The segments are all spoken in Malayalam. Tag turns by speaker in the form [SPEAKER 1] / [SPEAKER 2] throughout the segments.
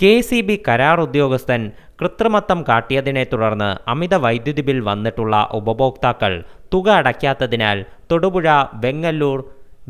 [SPEAKER 1] കെ സി ബി കരാർ ഉദ്യോഗസ്ഥൻ കൃത്രിമത്വം കാട്ടിയതിനെ തുടർന്ന് അമിത വൈദ്യുതി ബിൽ വന്നിട്ടുള്ള ഉപഭോക്താക്കൾ തുക അടയ്ക്കാത്തതിനാൽ തൊടുപുഴ വെങ്ങല്ലൂർ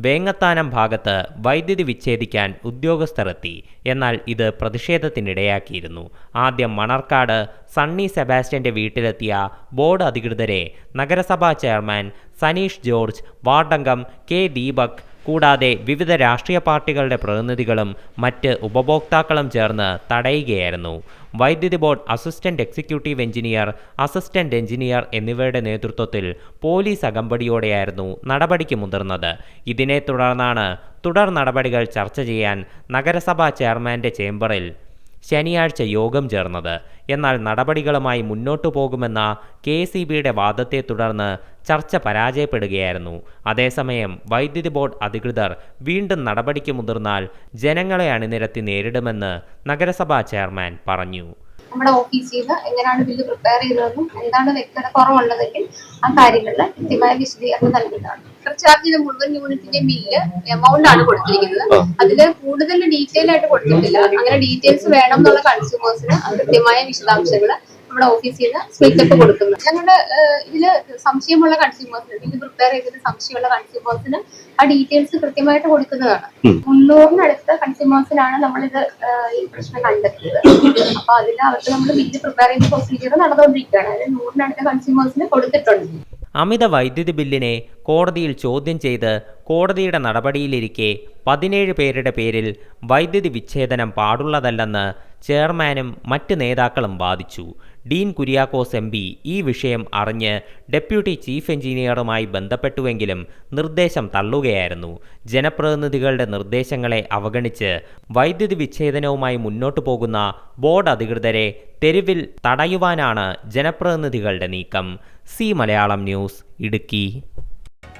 [SPEAKER 1] വേങ്ങത്താനം ഭാഗത്ത് വൈദ്യുതി വിച്ഛേദിക്കാൻ ഉദ്യോഗസ്ഥർ എത്തി എന്നാൽ ഇത് പ്രതിഷേധത്തിനിടയാക്കിയിരുന്നു. ആദ്യം മണർക്കാട് സണ്ണി സെബാസ്റ്റ്യന്റെ വീട്ടിലെത്തിയ ബോർഡ് അധികൃതരെ നഗരസഭാ ചെയർമാൻ സനീഷ് ജോർജ് വാർഡംഗം കെ ദീപക് കൂടാതെ വിവിധ രാഷ്ട്രീയ പാർട്ടികളുടെ പ്രതിനിധികളും മറ്റ് ഉപഭോക്താക്കളും ചേർന്ന് തടയുകയായിരുന്നു. വൈദ്യുതി board assistant executive engineer assistant engineer എന്നിവരുടെ നേതൃത്വത്തിൽ പോലീസ് അകമ്പടിയോടെയായിരുന്നു നടപടിക്ക് മുതിർന്നത്. ഇതിനെ തുടർന്നാണ് തുടർ നടപടികൾ ചർച്ച ചെയ്യാൻ നഗരസഭാ ചെയർമാന്റെ ചേംബറിൽ ശനിയാഴ്ച യോഗം ചേർന്നത്. എന്നാൽ നടപടികളുമായി മുന്നോട്ടു പോകുമെന്ന കെ സി ബിയുടെ വാദത്തെ തുടർന്ന് ചർച്ച പരാജയപ്പെടുകയായിരുന്നു. അതേസമയം വൈദ്യുതി ബോർഡ് അധികൃതർ വീണ്ടും നടപടിക്ക് മുതിർന്നാൽ ജനങ്ങളെ അണിനിരത്തി നേരിടുമെന്ന് നഗരസഭാ ചെയർമാൻ പറഞ്ഞു.
[SPEAKER 2] നമ്മുടെ ഓഫീസിൽ നിന്ന് എങ്ങനെയാണ് ബില്ല് പ്രിപ്പയർ ചെയ്തതെന്നും എന്താണ് വ്യക്തത കുറവുള്ളതെങ്കിൽ ആ കാര്യങ്ങളിൽ കൃത്യമായ വിശദീകരണം നൽകുന്നതാണ്. ചാർജ് ചെയ്ത മുഴുവൻ യൂണിറ്റിന്റെ ബില്ല് എമൗണ്ട് ആണ് കൊടുത്തിരിക്കുന്നത്. അതിൽ കൂടുതൽ ഡീറ്റെയിൽ ആയിട്ട് കൊടുത്തിട്ടില്ല. അങ്ങനെ ഡീറ്റെയിൽസ് വേണം എന്നുള്ള കൺസ്യൂമേഴ്സിന് കൃത്യമായ വിശദാംശങ്ങൾ നമ്മുടെ ഓഫീസിൽ നിന്ന് സ്പ്ലിറ്റപ്പ് കൊടുക്കുന്നു. ഞങ്ങളുടെ ഇതിൽ സംശയമുള്ള കൺസ്യൂമേഴ്സിന് ഇതിൽ പ്രിപ്പയർ ചെയ്തിട്ട് സംശയമുള്ള കൺസ്യൂമേഴ്സിന് ആ ഡീറ്റെയിൽസ് കൃത്യമായിട്ട് കൊടുക്കുന്നതാണ്. മുന്നൂറിനടുത്ത കൺസ്യൂമേഴ്സിനാണ് നമ്മളിത് ഇത് ഈ പ്രശ്നം കണ്ടെത്തിയത്. അപ്പൊ അതിൽ അവർക്ക് നമ്മൾ ബില്ല് പ്രിപ്പയർ ചെയ്ത പ്രൊസീജിയർ നടന്നുകൊണ്ടിരിക്കുകയാണ്. അതായത് നൂറിനടുത്ത കൺസ്യൂമേഴ്സിന് കൊടുത്തിട്ടുണ്ട്.
[SPEAKER 1] അമിത വൈദ്യുതി ബില്ലിനെ കോടതിയിൽ ചോദ്യം ചെയ്ത് കോടതിയുടെ നടപടിയിലിരിക്കെ പതിനേഴ് പേരുടെ പേരിൽ വൈദ്യുതി വിച്ഛേദനം പാടുള്ളതല്ലെന്ന് ചെയർമാനും മറ്റ് നേതാക്കളും വാദിച്ചു. ഡീൻ കുര്യാക്കോസ് എം ഈ വിഷയം അറിഞ്ഞ് ഡെപ്യൂട്ടി ചീഫ് എഞ്ചിനീയറുമായി ബന്ധപ്പെട്ടുവെങ്കിലും നിർദ്ദേശം തള്ളുകയായിരുന്നു. ജനപ്രതിനിധികളുടെ നിർദ്ദേശങ്ങളെ അവഗണിച്ച് വൈദ്യുതി വിച്ഛേദനവുമായി മുന്നോട്ടു പോകുന്ന ബോർഡ് അധികൃതരെ തെരുവിൽ തടയുവാനാണ് ജനപ്രതിനിധികളുടെ നീക്കം. C Malayalam news Idukki.